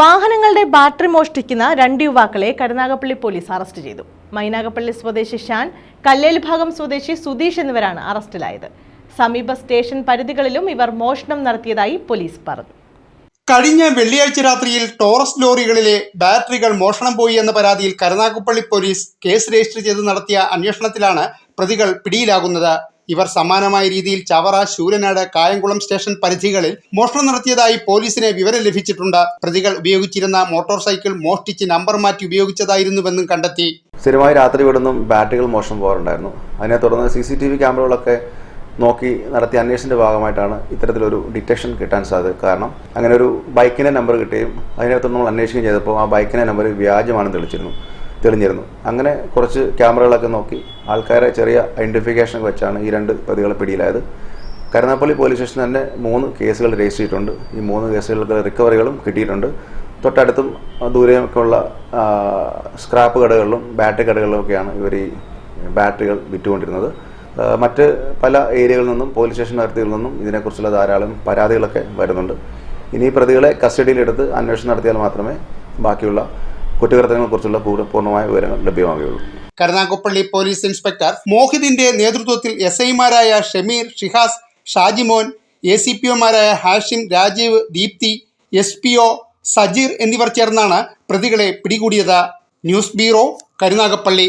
വാഹനങ്ങളുടെ ബാറ്ററി മോഷ്ടിക്കുന്ന രണ്ട് യുവാക്കളെ കരുനാഗപ്പള്ളി പോലീസ് അറസ്റ്റ് ചെയ്തു. മൈനാഗപ്പള്ളി സ്വദേശി ഷാൻ കല്ലേൽ ഭാഗം സ്വദേശി സുധീഷ് എന്നിവരാണ് അറസ്റ്റിലായത്. സമീപ സ്റ്റേഷൻ പരിധികളിലും ഇവർ മോഷണം നടത്തിയതായി പോലീസ് പറഞ്ഞു. കഴിഞ്ഞ വെള്ളിയാഴ്ച രാത്രിയിൽ ടോറസ് ലോറികളിലെ ബാറ്ററികൾ മോഷണം പോയി എന്ന പരാതിയിൽ കരുനാഗപ്പള്ളി പോലീസ് കേസ് രജിസ്റ്റർ ചെയ്ത് നടത്തിയ അന്വേഷണത്തിലാണ് പ്രതികൾ പിടിയിലാകുന്നത്. ഇവർ സമാനമായ രീതിയിൽ ചവറ ശൂരനാട് കായംകുളം സ്റ്റേഷൻ പരിധികളിൽ മോഷണം നടത്തിയതായി പോലീസിന് വിവരം ലഭിച്ചിട്ടുണ്ട്. പ്രതികൾ ഉപയോഗിച്ചിരുന്ന മോട്ടോർ സൈക്കിൾ മോഷ്ടിച്ച് നമ്പർ മാറ്റി ഉപയോഗിച്ചതായിരുന്നുവെന്നും കണ്ടെത്തി. സ്ഥിരമായി രാത്രി ഇവിടുന്നും ബാറ്ററികൾ മോഷണം പോകാറുണ്ടായിരുന്നു. അതിനെ തുടർന്ന് സി സി ടി വി ക്യാമറകളൊക്കെ നോക്കി നടത്തിയ അന്വേഷണത്തിന്റെ ഭാഗമായിട്ടാണ് ഇത്തരത്തിലൊരു ഡിറ്റക്ഷൻ കിട്ടാൻ സാധ്യത. കാരണം അങ്ങനെ ഒരു ബൈക്കിന്റെ നമ്പർ കിട്ടുകയും അതിനകത്ത് നമ്മൾ അന്വേഷിക്കുകയും ചെയ്തപ്പോൾ ആ ബൈക്കിന്റെ നമ്പർ വ്യാജമാണെന്ന് തെളിച്ചിരുന്നു. തെളിഞ്ഞിരുന്നു. അങ്ങനെ കുറച്ച് ക്യാമറകളൊക്കെ നോക്കി ആൾക്കാരെ ചെറിയ ഐഡന്റിഫിക്കേഷൻ വെച്ചാണ് ഈ രണ്ട് പ്രതികളെ പിടിയിലായത്. കരുനാപ്പള്ളി പോലീസ് സ്റ്റേഷൻ തന്നെ മൂന്ന് കേസുകൾ രജിസ്റ്റർ ചെയ്തിട്ടുണ്ട്. ഈ മൂന്ന് കേസുകൾക്ക് റിക്കവറികളും കിട്ടിയിട്ടുണ്ട്. തൊട്ടടുത്തും ദൂരെയൊക്കെ ഉള്ള സ്ക്രാപ്പ് കടകളിലും ബാറ്ററി കടകളിലും ഒക്കെയാണ് ഇവർ ഈ ബാറ്ററികൾ വിറ്റുകൊണ്ടിരുന്നത്. മറ്റ് പല ഏരിയകളിൽ നിന്നും പോലീസ് സ്റ്റേഷൻ അതിർത്തികളിൽ നിന്നും ഇതിനെക്കുറിച്ചുള്ള ധാരാളം പരാതികളൊക്കെ വരുന്നുണ്ട്. ഇനി പ്രതികളെ കസ്റ്റഡിയിലെടുത്ത് അന്വേഷണം നടത്തിയാൽ മാത്രമേ ബാക്കിയുള്ള കുറ്റകൃത്യങ്ങളെക്കുറിച്ചുള്ള പൂർണ പൂർണമായ വിവരങ്ങൾ ലഭ്യമാകുകയുള്ളൂ കരുനാഗപ്പള്ളി പോലീസ് ഇൻസ്പെക്ടർ മോഹിദിന്റെ നേതൃത്വത്തിൽ എസ് ഐമാരായ Shameer Shihas Shajimon A C P ഒമാരായ Hashim Rajeev Deepthi S P O Sajeer എന്നിവർ ചേർന്നാണ് പ്രതികളെ പിടികൂടിയത്. News bureau Karunagappally.